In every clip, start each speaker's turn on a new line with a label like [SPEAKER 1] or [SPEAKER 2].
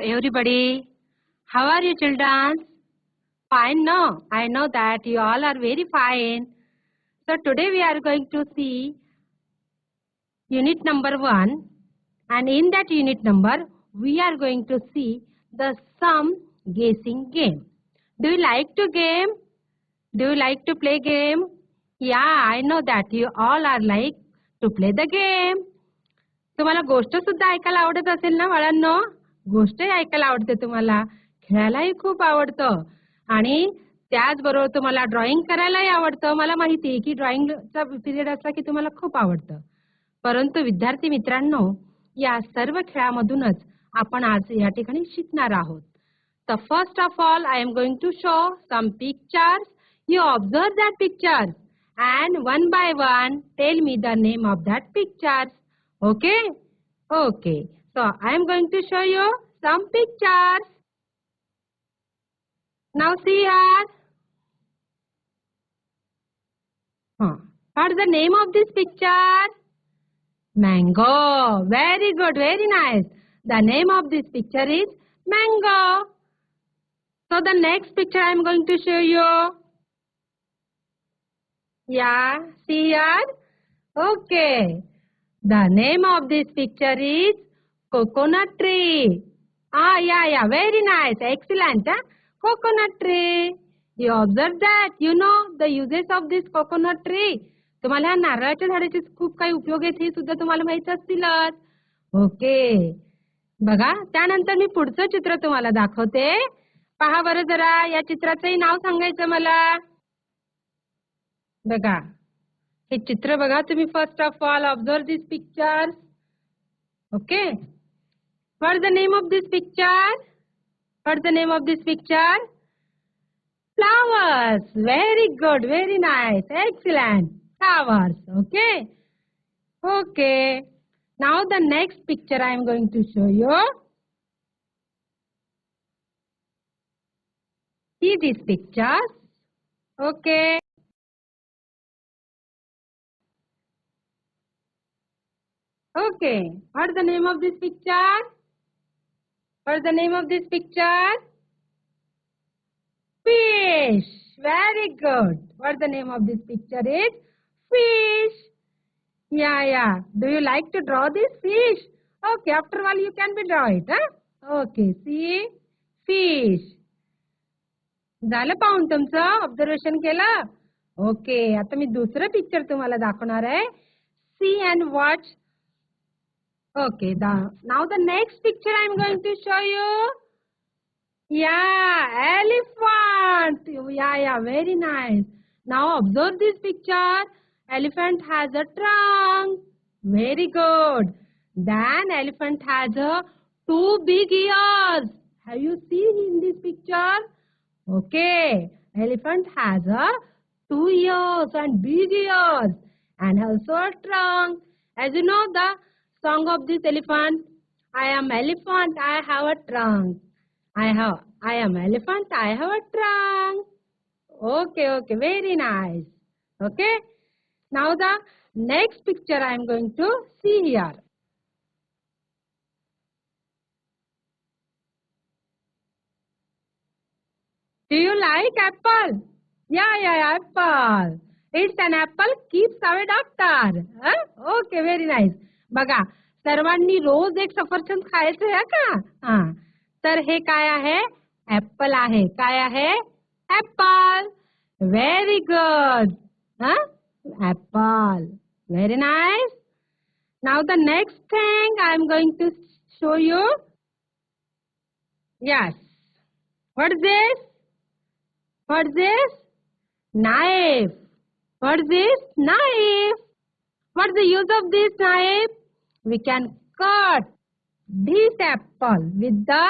[SPEAKER 1] everybody. How are you, children? Fine, no? I know that you all are very fine. So today we are going to see unit number one, and in that unit number, we are going to see the sum guessing game. Do you like to game? Do you like to play game? Yeah, I know that you all are like to play the game. तुम्हाला गोष्ट सुद्धा ऐकायला आवडत असेल ना बाळांनो गोष्टही ऐकायला आवडते तुम्हाला. खेळायलाही खूप आवडतं. आणि त्याचबरोबर तुम्हाला ड्रॉइंग करायलाही आवडतं. मला माहिती आहे की ड्रॉइंगचा पिरियड असला की तुम्हाला खूप आवडतं. परंतु विद्यार्थी मित्रांनो या सर्व खेळामधूनच आपण आज या ठिकाणी शिकणार आहोत. तर first of all I am going to show some pictures you observe that pictures and one by one tell me the name of that pictures okay okay So I am going to show you some pictures. Now see here. Huh. What is the name of this picture? Mango. Very good. Very nice. The name of this picture is mango. So the next picture I am going to show you. Yeah. See here. Okay. The name of this picture is coconut tree. Ah, yeah, yeah, very nice, excellent. Huh? Coconut tree. You observe that, you know the uses of this coconut tree. तुम्हाला ह्या नारळाच्या झाडाचे खूप काही उपयोग आहेत हे सुद्धा तुम्हाला माहीत असतीलच ओके बघा त्यानंतर मी पुढचं चित्र तुम्हाला दाखवते पहा बरं जरा या चित्राचंही नाव सांगायचं मला बघा हे चित्र बघा तुम्ही first of all observe this picture okay what is the name of this picture what is the name of this picture flowers. Very good very nice. Excellent. Flowers okay? Okay. Now the next picture i am going to show you. See these pictures? Okay. Okay. What's the name of this picture? What's the name of this picture? Fish. Very good. What's the name of this picture is? Fish. Yeah, yeah. Do you like to draw this fish? Okay, after all you can be draw it, huh? Okay, see? Fish. झालं पाहून तुमचं observation केलं okay आता मी दुसरं picture तुम्हाला दाखवणार आहे see and watch Okay, the now the next picture I am going to show you. Yeah, elephant. Yeah, yeah, very nice. Now observe this picture. Elephant has a trunk. Very good. Then elephant has a two big ears. Have you seen in this picture? Okay, elephant has a two ears and big ears and also a trunk. As you know, the song of this elephant. I am elephant, I have a trunk. I have, I am elephant, I have a trunk. Okay, okay, very nice. Okay. Now the next picture I am going to see here. Do you like apple? Yeah, yeah, apple. It's an apple keeps away doctor. Huh? Okay, very nice. बघा सर्वांनी रोज एक सफरचंद आहे का? हा. तर हे काय आहे? ऍपल आहे. काय आहे? ऍपल व्हेरी गुड हा? Apple very nice now the next thing I am going to show you yes what this what this knife. What is this? Knife. What's the use of this knife? we can cut this apple with the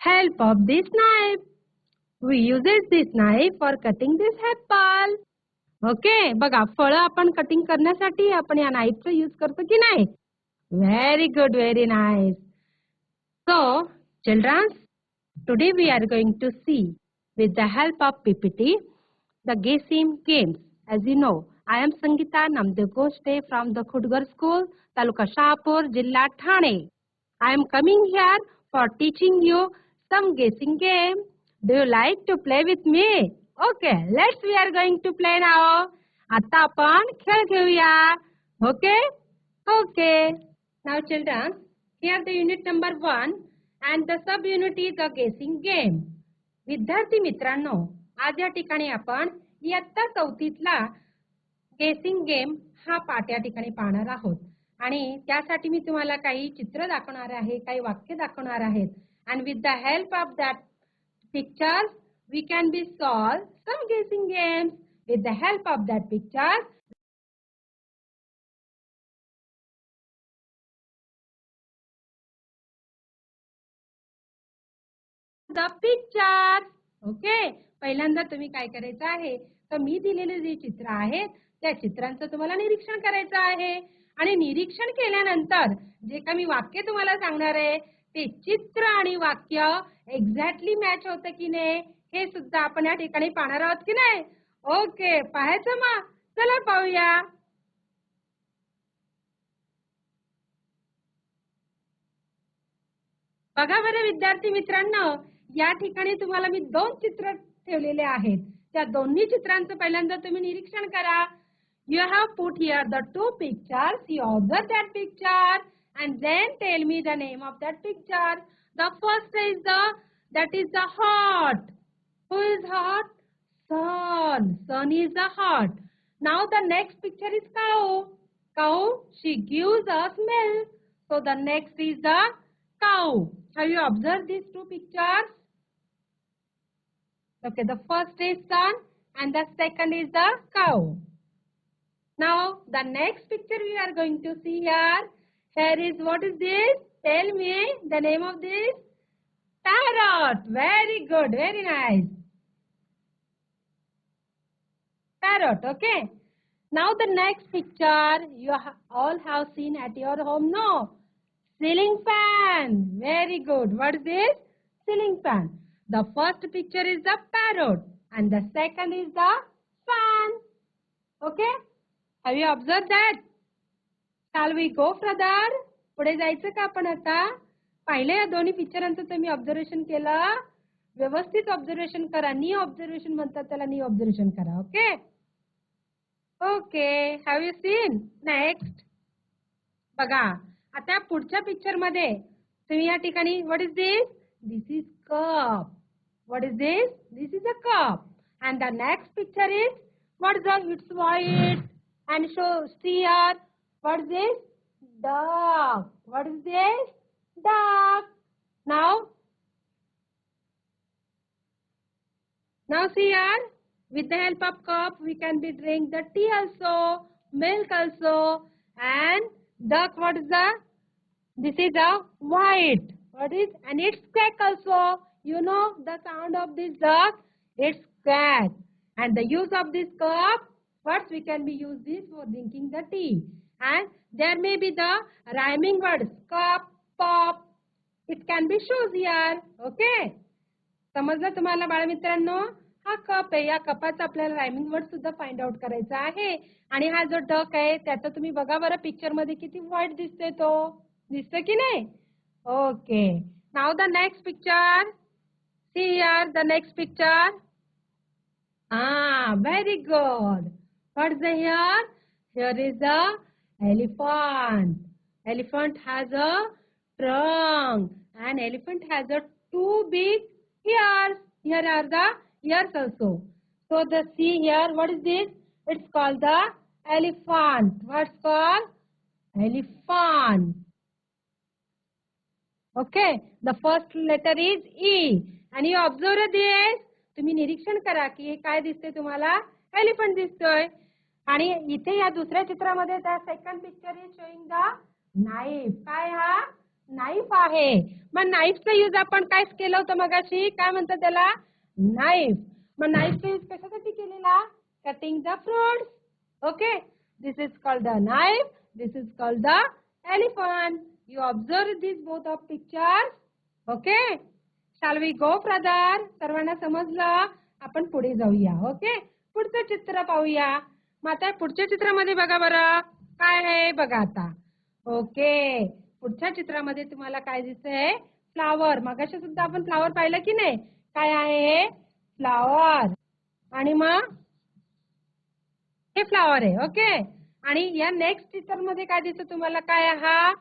[SPEAKER 1] help of this knife. We uses this knife for cutting this apple. Okay बघा फळं आपण cutting करण्यासाठी आपण या नाईफचा use करतो की नाही very good very nice so childrens today we are going to see with the help of PPT the GASIM games. As you know, I am Sangeeta Namdev Goshte from the Khudgar School, Taluka Shahpur, Jilla Thane. I am coming here for teaching you some guessing game. Do you like to play with me? Okay, let's we are going to play now. आता आपण खेळ घेऊया. Okay? Okay. Now children, here the unit number one and the sub unit is a guessing game. विद्यार्थी मित्रांनो आज या ठिकाणी आपण इयत्ता चौथीतला गेसिंग गेम हा पाठ या ठिकाणी पाहणार आहोत. आणि त्यासाठी मी तुम्हाला काही चित्र दाखवणार आहे काही वाक्य दाखवणार आहेत. And with the help of that pictures we can be solve some guessing games with the help of that pictures the picture okay पहिल्यांदा तुम्ही काय करायचं आहे? तर मी दिलेले जे चित्र आहेत त्या चित्रांचं तुम्हाला निरीक्षण करायचं आहे. आणि निरीक्षण केल्यानंतर जे का मी वाक्य तुम्हाला सांगणार आहे ते चित्र आणि वाक्य एक्झॅक्टली मॅच होतं की नाही हे सुद्धा आपण या ठिकाणी पाहणार आहोत की नाही. ओके पाहायचं मग. चला पाहूया. बघा बरं विद्यार्थी मित्रांनो या ठिकाणी तुम्हाला मी दोन चित्र ठेवलेले आहेत. त्या दोन्ही चित्रांचं पहिल्यांदा तुम्ही निरीक्षण करा. You have put here the two pictures. You observe that picture and then tell me the name of that picture. The first is the, that is the heart. Who is heart? Sun. Sun is the heart. Now the next picture is cow. Cow, she gives us milk. So the next is the cow. Have you observed these two pictures? Okay, the first is sun and the second is the cow now the next picture we are going to see here. Here is what is this? Tell me the name of this. Parrot very good. Very nice. Parrot okay. Now the next picture you all have seen at your home no? Ceiling fan. Very good. What is this? Ceiling fan. The first picture is the parrot and the second is the fan. Okay have you observe that shall we go further पुढे जायचं का आपण आता? पाहिलं या दोन्ही पिक्चरांचं तुम्ही observation केलं? व्यवस्थित ऑब्झर्वेशन करा. नी ऑब्झर्वेशन म्हणतात त्याला नी ऑब्झर्वेशन करा okay okay have you seen next बघा आता पुढच्या पिक्चरमध्ये तुम्ही या ठिकाणी what is this this is cup what is this this is a cup and the next picture is what the it's and so see here. What is this? Duck. What is this? Duck. Now, now see. With the help of cup, we can be drink the tea also, milk also, and duck. What is the? This is a white. What is? And it's quack also. You know the sound of this duck. It's quack. And the use of this cup words we can be use this for drinking the tea. And there may be the rhyming words cup pop. It can be shoes here okay? समजलं तुम्हाला बाळमित्रांनो? हा cup आहे. या कपाचा आपल्याला rhyming word सुद्धा find out करायचा आहे. आणि हा जो डक आहे त्याचा तुम्ही बघा बरं पिक्चरमध्ये किती व्हाईट दिसतोय तो. दिसतोय की नाही? Okay now the next picture see यार द नेक्स्ट पिक्चर हा very good What's the here? Here is a elephant. Elephant has a trunk and elephant has a two big ears. Here are the ears also. So the see here, what is this? It's called the elephant. What's called? Elephant. Okay, the first letter is E. And you observe this. तुम्ही निरीक्षण करा की हे काय दिसतंय तुम्हाला elephant दिसतोय. आणि इथे या दुसऱ्या चित्रामध्ये त्या second picture is showing the knife काय हा? नाईफ आहे. मग नाईफचा यूज आपण काय केलं होतं मगाशी? काय म्हणतात त्याला? नाईफ मग नाईफचा यूज कशासाठी केलेला? Cutting the fruits okay this is called the knife this is called the elephant you observe this both of pictures okay shall we go brother सर्वांना समजलं? आपण पुढे जाऊया. ओके पुढचं चित्र पाहूया. मग आता पुढच्या चित्रामध्ये बघा बरं. काय आहे? बघा आता. ओके. पुढच्या चित्रामध्ये तुम्हाला काय दिसतंय? फ्लावर. मगाशी सुद्धा आपण फ्लावर पाहिलं की नाही? काय आहे? हे फ्लावर. आणि मग? हे फ्लावर आहे. ओके. आणि या नेक्स्ट चित्रमध्ये काय दिसत तुम्हाला? काय हा?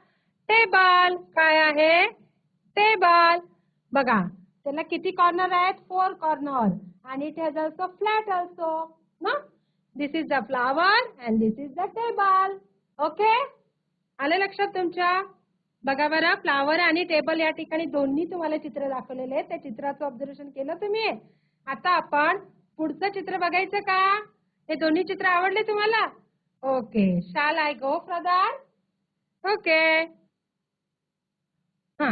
[SPEAKER 1] टेबल. काय आहे? टेबल. बघा. त्याला किती कॉर्नर आहेत? फोर कॉर्नर आणि it has also flat also. No? This is the flower and this is the table okay आलं लक्षात तुमच्या? बघा बरं फ्लावर आणि टेबल या ठिकाणी दोन्ही तुम्हाला चित्र दाखवलेले आहेत. त्या चित्राचं ऑब्झर्वेशन केलं तुम्ही. आता आपण पुढचं चित्र बघायचं का? हे दोन्ही चित्र आवडले तुम्हाला? ओके शाल आय गो फ्रदार ओके हा.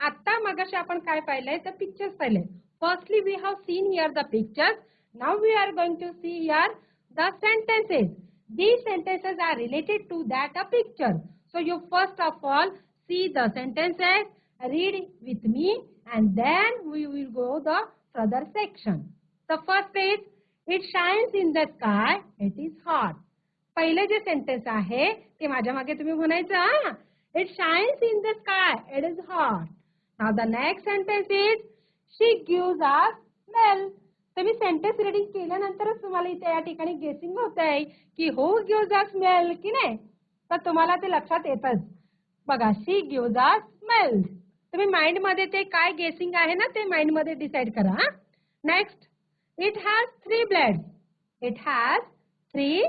[SPEAKER 1] आता मगाशी आपण काय पाहिलंय? तर पिक्चर्स पाहिले firstly we have seen here the pictures now we are going to see here the sentences these sentences are related to that a picture so you first of all see the sentences read with me and then we will go the further section the first is it shines in the sky it is hot पहिले जे sentence आहे ते माझ्या मागे तुम्ही म्हणायचं हा it shines in the sky it is hot now the next sentence is she gives us smell तुम्ही सेंटेन्स रिडिंग केल्यानंतरच तुम्हाला इथे या ठिकाणी गेसिंग होत आहे की हो गिव्ज अ स्मेल की नाही? तर तुम्हाला ते लक्षात येतच. बघा शी गिव्ज अ स्मेल तुम्ही माइंडमध्ये ते काय गेसिंग आहे ना ते माइंडमध्ये डिसाइड करा हा. Next it has three blades it has three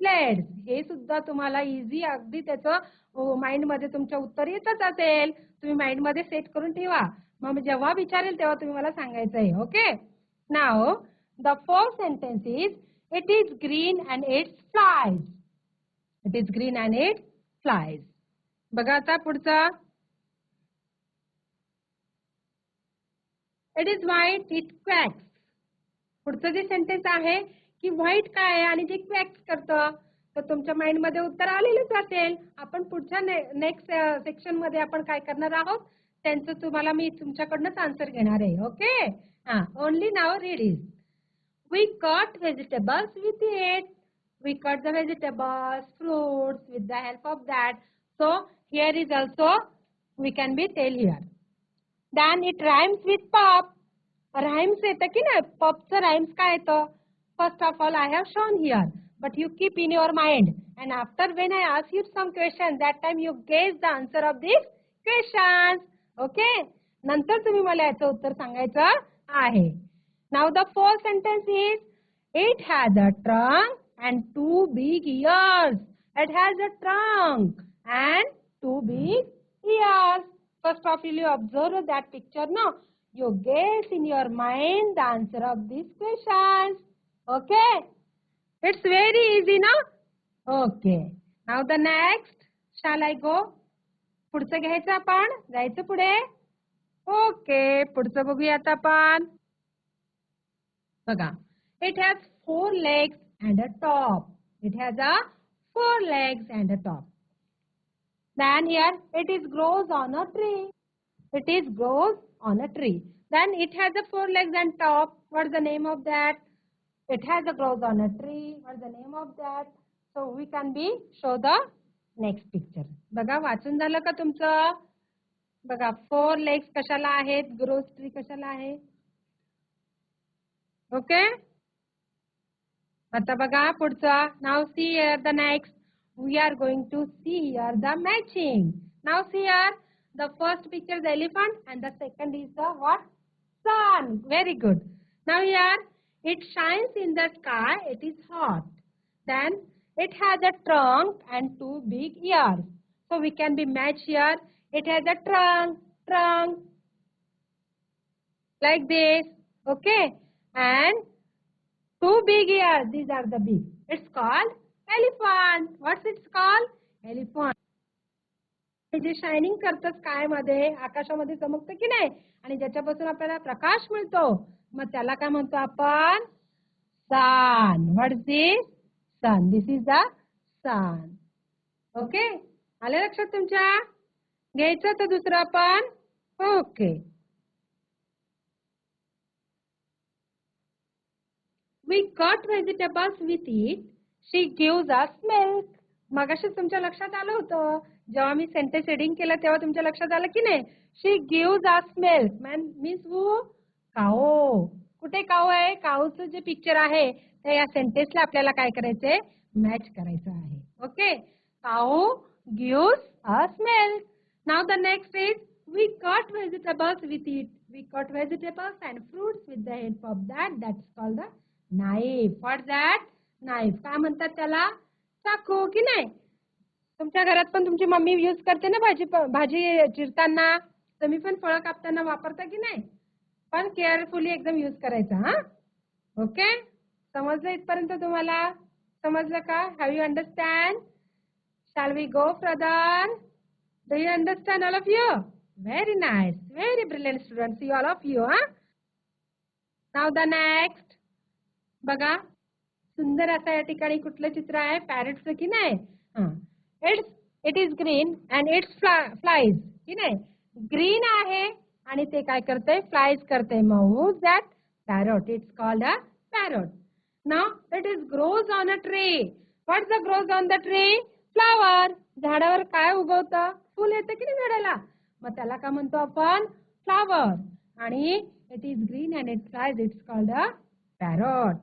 [SPEAKER 1] blades हे सुद्धा तुम्हाला इझी अगदी त्याचं माइंडमध्ये तुमच्या उत्तर येतच असेल. तुम्ही माइंडमध्ये सेट करून ठेवा. मग जेव्हा विचारेल तेव्हा तुम्ही मला सांगायचं आहे okay? Now the four sentence is it is green and it flies it is green and it flies बघा आता पुढचा. It is white it quacks पुढचं जे सेंटेन्स आहे की व्हाईट काय आहे आणि जे क्वॅक्स करतं तर तुमच्या माइंडमध्ये उत्तर आलेलंच असेल. आपण पुढच्या नेक्स्ट सेक्शनमध्ये आपण काय करणार आहोत? त्यांचं तुम्हाला मी तुमच्याकडनंच आन्सर घेणार आहे ओके हा only now read is we cut vegetables with it we cut the vegetables fruits with the help of that so here is also we can be tell here then it rhymes with pup rhymes येतं की नाही? पपचं rhymes काय येतं? First of all I have shown here but you keep in your mind and after when I ask you some question that time you guess the answer of this questions okay? नंतर तुम्ही मला याचं उत्तर सांगायचं आहे. Now the four sentence is it has a trunk and two big ears it has a trunk and two big ears first of all you observe that picture ना you get in your mind the answer of this question okay it's very easy ना okay now the next shall I go पुढचं घ्यायचं आपण जायचं पुढे okay पुढचं बघूयात आपण बघा it has four legs and a top it has a four legs and a top then here it is grows on a tree it is grows on a tree then it has a four legs and top what's the name of that it has a grows on a tree what's the name of that so we can be show the next picture बघा वाचून झालं का तुमचं? बघा four legs कशाला आहेत? Gross tree कशाला आहे? ओके आता बघा पुढचा. Now see are the next we are going to see here the matching now see are the first picture the elephant and the second is the what sun very good now यार it shines in the sky it is hot then it has a trunk and two big ears so we can be match here it has a trunk trunk like this okay and two big ears these are the big it's called elephant what's it's called elephant जे shining करतं स्कायमध्ये आकाशामध्ये चमकतं की नाही आणि ज्याच्यापासून आपल्याला प्रकाश मिळतो मग त्याला काय म्हणतो आपण sun what is this sun this is the sun okay आले लक्षात तुमच्या? घ्यायचं तर दुसरं आपण? Okay. We cut vegetables with it she gives us milk मगाशी तुमच्या लक्षात आलं होतं. जेव्हा मी सेंटेन्स रिडिंग केलं तेव्हा तुमच्या लक्षात आलं की नाही? She gives us milk man means who cow. कुठे काऊ आहे? काओचं जे पिक्चर आहे ते या सेंटेन्सला आपल्याला काय करायचंय? मॅच करायचं आहे. Okay cow gives us milk now the next is we cut vegetables with it we cut vegetables and fruits with the help of that that's call the knife. What that Knife. काय म्हणतात त्याला? चाकू की नाही? तुमच्या घरात पण तुमची मम्मी यूज करते ना भाजी भाजी चिरताना? तुम्ही पण फळं कापताना वापरता की नाही? पण केअरफुली एकदम यूज करायचा हा? ओके समजलं इथपर्यंत तुम्हाला? समजलं का? Have you understand shall we go Pradhan do you understand all of you very nice very brilliant student you all of you हा नाव द नेक्स्ट बघा सुंदर असं या ठिकाणी कुठलं चित्र आहे? पॅरेटचं की नाही? It's it is green and it's flies की नाही? ग्रीन आहे आणि ते काय करते? फ्लाईज करते. मग that parrot it's called a parrot now it is grows on a tree what the grows on the tree flower. झाडावर काय उगवतं? फुल येतं की नाही झाडाला? मग त्याला काय म्हणतो आपण फ्लावर. आणि it is green and it flies it's called a parrot